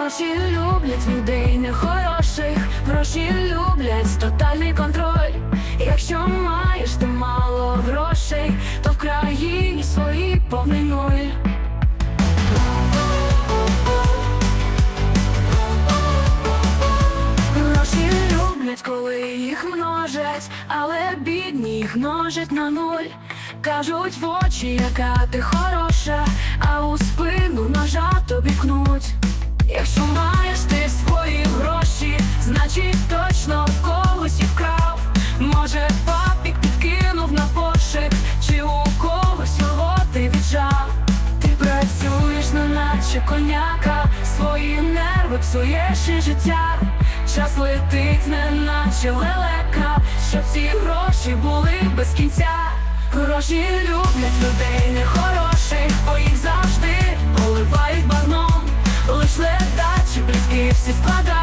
Гроші люблять людей нехороших, гроші люблять тотальний контроль. Якщо маєш ти мало грошей, то в країні своїй повний нуль. Коли їх множать, але бідні їх множать на нуль. Кажуть в очі, яка ти хороша, точно в когось і вкрав. Може, папік підкинув на пошик, чи у когось його ти віджав. Ти працюєш, не наче коняка, свої нерви псуєш і життя. Час летить, не наче лелека, щоб ці гроші були без кінця. Гроші люблять людей нехороших, бо їх завжди поливають багном. Лиш ледачі, близькі всі склади